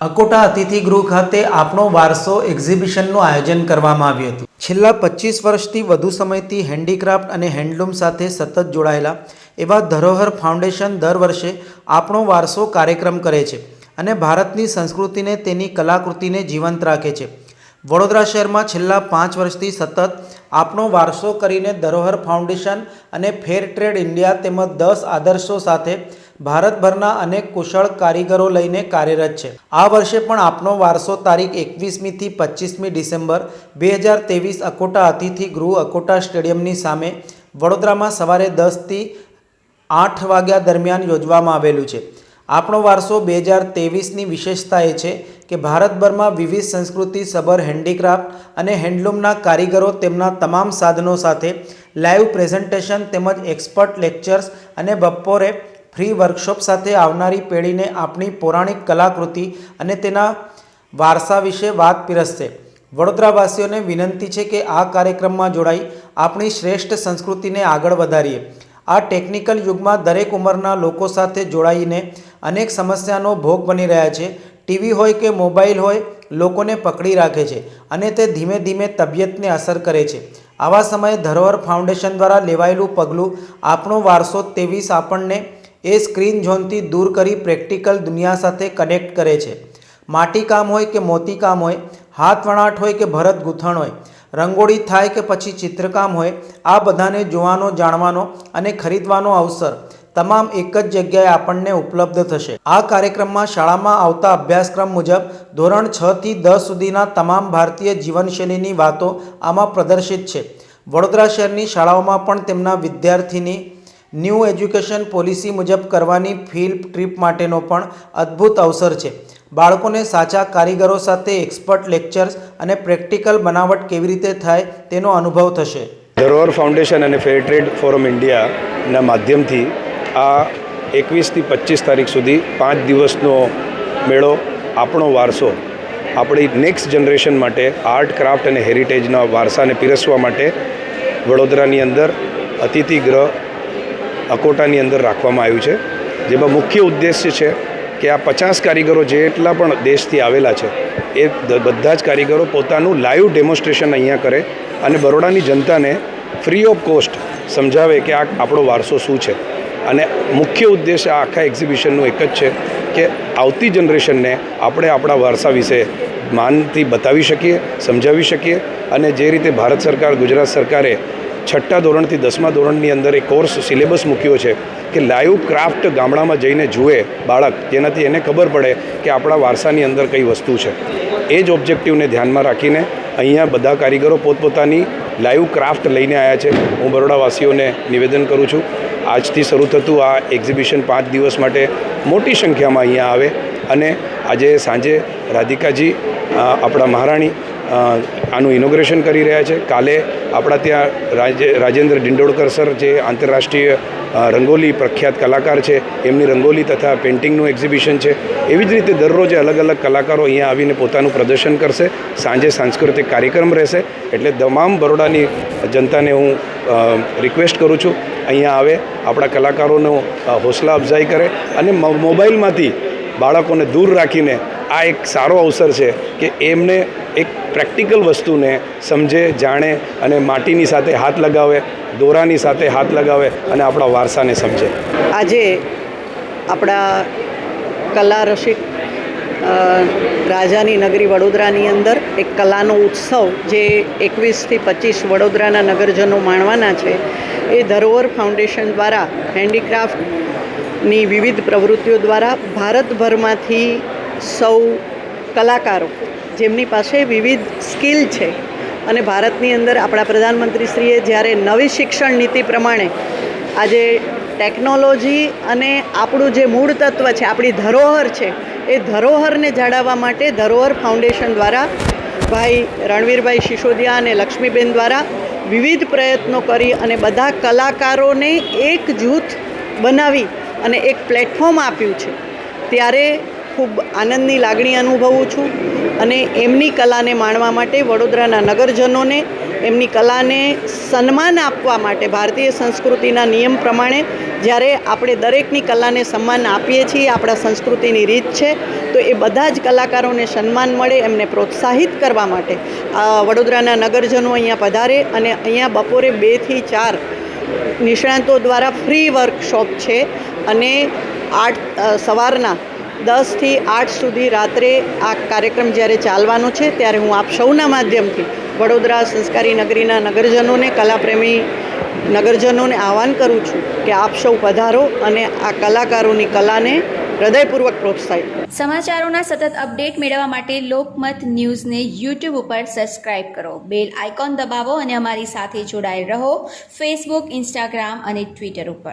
અકોટા અતિથિગૃહ ખાતે આપણો વારસો એક્ઝિબિશનનું આયોજન કરવામાં આવ્યું હતું. છેલ્લા પચીસ વર્ષથી વધુ સમયથી હેન્ડીક્રાફ્ટ અને હેન્ડલૂમ સાથે સતત જોડાયેલા એવા ધરોહર ફાઉન્ડેશન દર વર્ષે આપણો વારસો કાર્યક્રમ કરે છે અને ભારતની સંસ્કૃતિને તેની કલાકૃતિને જીવંત રાખે છે. વડોદરા શહેરમાં છેલ્લા પાંચ વર્ષથી સતત આપણો વારસો કરીને ધરોહર ફાઉન્ડેશન અને ફેર ટ્રેડ ઇન્ડિયા તેમજ દસ આદર્શો સાથે ભારતભરના અનેક કુશળ કારીગરો લઈને કાર્યરત છે. આ વર્ષે પણ આપનો વારસો તારીખ એકવીસમીથી પચીસમી ડિસેમ્બર બે હજાર ત્રેવીસ અકોટા અતિથિ ગૃહ અકોટા સ્ટેડિયમની સામે વડોદરામાં સવારે દસથી આઠ વાગ્યા દરમિયાન યોજવામાં આવેલું છે. આપણો વારસો બે હજાર ત્રેવીસની વિશેષતા એ છે કે ભારતભરમાં વિવિધ સંસ્કૃતિ, સબર, હેન્ડીક્રાફ્ટ અને હેન્ડલૂમના કારીગરો તેમના તમામ સાધનો સાથે લાઈવ પ્રેઝન્ટેશન તેમજ એક્સપર્ટ લેક્ચર્સ અને બપોરે ફ્રી વર્કશોપ સાથે આવનારી પેઢીને આપણી પૌરાણિક કલાકૃતિ અને તેના વારસા વિશે વાત પીરસશે. વડોદરાવાસીઓને વિનંતી છે કે આ કાર્યક્રમમાં જોડાઈ આપણી શ્રેષ્ઠ સંસ્કૃતિને આગળ વધારીએ. આ ટેકનિકલ યુગમાં દરેક ઉંમરના લોકો સાથે જોડાઈને અનેક સમસ્યાનો ભોગ બની રહ્યા છે. ટીવી હોય કે મોબાઈલ હોય, લોકોને પકડી રાખે છે અને તે ધીમે ધીમે તબિયતને અસર કરે છે. આવા સમયે ધરોહર ફાઉન્ડેશન દ્વારા લેવાયેલું પગલું આપણો વારસો ત્રેવીસ આપણને એ સ્ક્રીન ઝોનથી દૂર કરી પ્રેક્ટિકલ દુનિયા સાથે કનેક્ટ કરે છે. માટીકામ હોય કે મોતીકામ હોય, હાથ વણાટ હોય કે ભરત ગૂંથણ હોય, રંગોળી થાય કે પછી ચિત્રકામ હોય, આ બધાને જોવાનો, જાણવાનો અને ખરીદવાનો અવસર તમામ એક જ જગ્યાએ આપણને ઉપલબ્ધ થશે. આ કાર્યક્રમમાં શાળામાં આવતા અભ્યાસક્રમ મુજબ ધોરણ છ થી દસ સુધીના તમામ ભારતીય જીવનશૈલીની વાતો આમાં પ્રદર્શિત છે. વડોદરા શહેરની શાળાઓમાં પણ તેમના વિદ્યાર્થીની ન્યૂ એજ્યુકેશન પોલિસી મુજબ કરવાની ફિલ્ડ ટ્રીપ માટેનો પણ અદ્ભુત અવસર છે. બાળકોને સાચા કારીગરો સાથે એક્સપર્ટ લેક્ચર્સ અને પ્રેક્ટિકલ બનાવટ કેવી રીતે થાય તેનો અનુભવ થશે. ધરોહર ફાઉન્ડેશન અને ફેર ટ્રેડ ફોરમ ઇન્ડિયાના માધ્યમથી આ એકવીસથી પચીસ તારીખ સુધી પાંચ દિવસનો મેળો, આપણો વારસો, આપણી નેક્સ્ટ જનરેશન માટે આર્ટ ક્રાફ્ટ અને હેરિટેજના વારસાને પીરસવા માટે વડોદરાની અંદર અતિથિગૃહ અકોટાની અંદર રાખવામાં આવ્યું છે, જેમાં મુખ્ય ઉદ્દેશ્ય છે કે આ પચાસ કારીગરો જેટલા પણ દેશથી આવેલા છે, એ બધા જ કારીગરો પોતાનું લાઈવ ડેમોન્સ્ટ્રેશન અહીંયા કરે અને બરોડાની જનતાને ફ્રી ઓફ કોસ્ટ સમજાવે કે આ આપણો વારસો શું છે. અને મુખ્ય ઉદ્દેશ આ આખા એક્ઝિબિશનનું એક જ છે કે આવતી જનરેશનને આપણે આપણા વારસા વિશે માનથી બતાવી શકીએ, સમજાવી શકીએ અને જે રીતે ભારત સરકાર, ગુજરાત સરકારે છઠ્ઠા ધોરણથી દસમા ધોરણની અંદર એક કોર્સ સિલેબસ મૂક્યો છે કે લાઈવ ક્રાફ્ટ ગામડામાં જઈને જુએ બાળક. જેનાથી એને ખબર પડે કે આપણા વારસાની અંદર કઈ વસ્તુ છે. એ જ ઓબ્જેક્ટિવને ધ્યાનમાં રાખીને અહીંયા બધા કારીગરો પોતપોતાની લાઈવ ક્રાફ્ટ લઈને આવ્યા છે. હું બરોડાવાસીઓને નિવેદન કરું છું. આજથી શરૂ થતું આ એક્ઝિબિશન પાંચ દિવસ માટે મોટી સંખ્યામાં અહીંયા આવે. અને આજે સાંજે રાધિકાજી આપણા મહારાણી આનું ઇનોગ્રેશન કરી રહ્યા છે. કાલે આપણા ત્યાં રાજે રાજેન્દ્ર ડિંડોળકર સર જે આંતરરાષ્ટ્રીય રંગોલી પ્રખ્યાત કલાકાર છે, એમની રંગોલી તથા પેઇન્ટિંગનું એક્ઝિબિશન છે. એવી જ રીતે દરરોજ અલગ અલગ કલાકારો અહીંયા આવીને પોતાનું પ્રદર્શન કરશે. સાંજે સાંસ્કૃતિક કાર્યક્રમ રહેશે. એટલે તમામ બરોડાની જનતાને હું રિક્વેસ્ટ કરું છું, અહીંયા આવે, આપણા કલાકારોનો હોસલા અફઝાઈ કરે અને મોબાઈલમાંથી બાળકોને દૂર રાખીને આ એક સારો અવસર છે કે એમને એક પ્રેક્ટિકલ વસ્તુને સમજે, જાણે અને માટીની સાથે હાથ લગાવે, દોરાની સાથે હાથ લગાવે અને આપણા વારસાને સમજે. આજે આપણા કલા રસિક રાજાની નગરી વડોદરાની અંદર એક કલાનો ઉત્સવ જે એકવીસથી પચીસ વડોદરાના નગરજનો માણવાના છે, એ ધરોહર ફાઉન્ડેશન દ્વારા, હેન્ડીક્રાફ્ટની વિવિધ પ્રવૃત્તિઓ દ્વારા ભારતભરમાંથી સૌ કલાકારો જેમની પાસે વિવિધ સ્કિલ છે અને ભારતની અંદર આપણા પ્રધાનમંત્રીશ્રીએ જ્યારે નવી શિક્ષણ નીતિ પ્રમાણે આજે ટેકનોલોજી અને આપણું જે મૂળ તત્વ છે, આપણી ધરોહર છે, એ ધરોહરને જાળવવા માટે ધરોહર ફાઉન્ડેશન દ્વારા ભાઈ રણવીરભાઈ સિસોદિયા અને લક્ષ્મીબેન દ્વારા વિવિધ પ્રયત્નો કરી અને બધા કલાકારોને એક જૂથ બનાવી અને એક પ્લેટફોર્મ આપ્યું છે. ત્યારે ખૂબ આનંદની લાગણી અનુભવું છું અને એમની કલાને માણવા માટે વડોદરાના નગરજનોને, એમની કલાને સન્માન આપવા માટે, ભારતીય સંસ્કૃતિના નિયમ પ્રમાણે જ્યારે આપણે દરેકની કલાને સન્માન આપીએ છીએ, આપણા સંસ્કૃતિની રીત છે, તો એ બધા જ કલાકારોને સન્માન મળે, એમને પ્રોત્સાહિત કરવા માટે. વડોદરાના નગરજનો અહીંયા પધારે અને અહીંયા બપોરે બેથી ચાર નિષ્ણાંતો દ્વારા ફ્રી વર્કશોપ છે અને આઠ સવારના દસથી આઠ સુધી રાત્રે આ કાર્યક્રમ જ્યારે ચાલવાનો છે, ત્યારે હું આપ સૌના માધ્યમથી વડોદરા સંસ્કારી નગરીના નગરજનોને, કલાપ્રેમી નગરજનોને આહવાન કરું છું કે આપ સૌ પધારો અને આ કલાકારોની કલાને હૃદયપૂર્વક પ્રોત્સાહિત સમાચારોના સતત અપડેટ મેળવવા માટે લોકમત ન્યૂઝને યુટ્યુબ ઉપર સબસ્ક્રાઇબ કરો. બેલ આઇકોન દબાવો અને અમારી સાથે જોડાયેલ રહો ફેસબુક, ઇન્સ્ટાગ્રામ અને ટ્વિટર ઉપર.